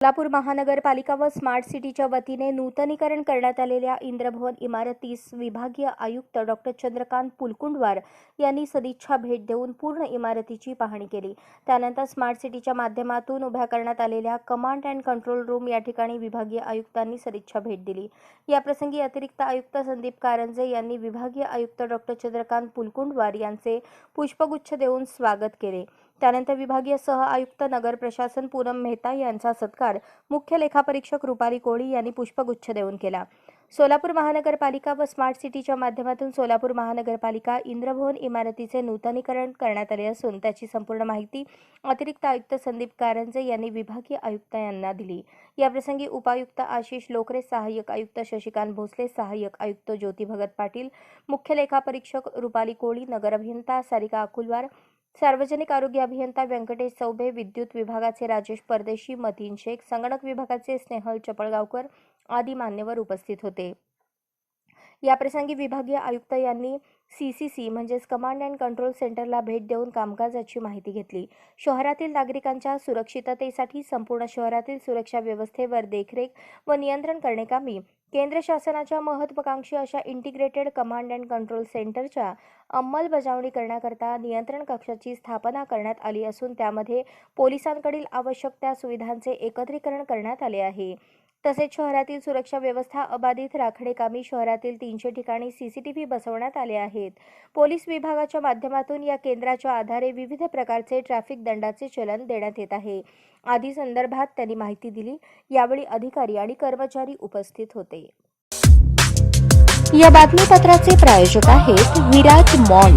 सोलापूर महानगरपालिका व स्मार्ट सिटीच्या वतीने नूतनीकरण करण्यात आलेल्या इंद्रभवन इमारतीस विभागीय आयुक्त डॉक्टर चंद्रकांत पुलकुंडवार यांनी सदिच्छा भेट देऊन पूर्ण इमारतीची पाहणी केली. त्यानंतर स्मार्ट सिटीच्या माध्यमातून उभ्या करण्यात आलेल्या कमांड अँड कंट्रोल रूम या ठिकाणी विभागीय आयुक्तांनी सदिच्छा भेट दिली. याप्रसंगी अतिरिक्त आयुक्त संदीप कारंजे यांनी विभागीय आयुक्त डॉक्टर चंद्रकांत पुलकुंडवार यांचे पुष्पगुच्छ देऊन स्वागत केले. त्यानंतर विभागीय सह आयुक्त नगर प्रशासन पूनम मेहता यांचा सत्कार मुख्य लेखापरीक्षक रुपाली कोळी यांनी पुष्पगुच्छ देऊन केला. सोलापूर महानगरपालिका व स्मार्ट सिटीच्या माध्यमातून सोलापूर महानगरपालिका इंद्रभवन इमारतीचे नूतनीकरण करण्यात आले असून त्याची संपूर्ण माहिती अतिरिक्त आयुक्त संदीप कारंजे यांनी विभागीय आयुक्त यांना दिली. याप्रसंगी उपायुक्त आशिष लोकरे सहाय्यक आयुक्त शशिकांत भोसले सहाय्यक आयुक्त ज्योती भगत पाटील मुख्य लेखापरीक्षक रुपाली कोळी नगर अभियंता सारिका अकुलवार सार्वजनिक आरोग्य अभियंता व्यंकटेश चौबे विद्युत विभागाचे राजेश परदेशी मतीन शेख संगणक विभागाचे स्नेहल चपळगावकर आदी मान्यवर उपस्थित होते. याप्रसंगी विभागीय आयुक्त यांनी सी सी सी म्हणजेच कमांड अँड कंट्रोल सेंटरला भेट देऊन कामकाजाची माहिती घेतली. शहरातील नागरिकांच्या सुरक्षिततेसाठी संपूर्ण शहरातील सुरक्षा व्यवस्थेवर देखरेख व नियंत्रण करण्याकामी केंद्र शासनाच्या महत्त्वाकांक्षी अशा इंटिग्रेटेड कमांड अँड कंट्रोल सेंटरच्या अंमलबजावणी करण्याकरता नियंत्रण कक्षाची स्थापना करण्यात आली असून त्यामध्ये पोलिसांकडील आवश्यक त्या सुविधांचे एकत्रीकरण करण्यात आले आहे. तसेच शहरातील सुरक्षा व्यवस्था अबाधित राखणेकामी शहरातील तीनशे ठिकाणी सीसीटीव्ही बसवण्यात आले आहेत. पोलीस विभागाच्या माध्यमातून या केंद्राच्या आधारे विविध प्रकारचे ट्रॅफिक दंडाचे चलन देण्यात येत आहे. आदी संदर्भात त्यांनी माहिती दिली. यावेळी अधिकारी आणि कर्मचारी उपस्थित होते. या बातमीपत्राचे प्रायोजक आहेत विराट मॉल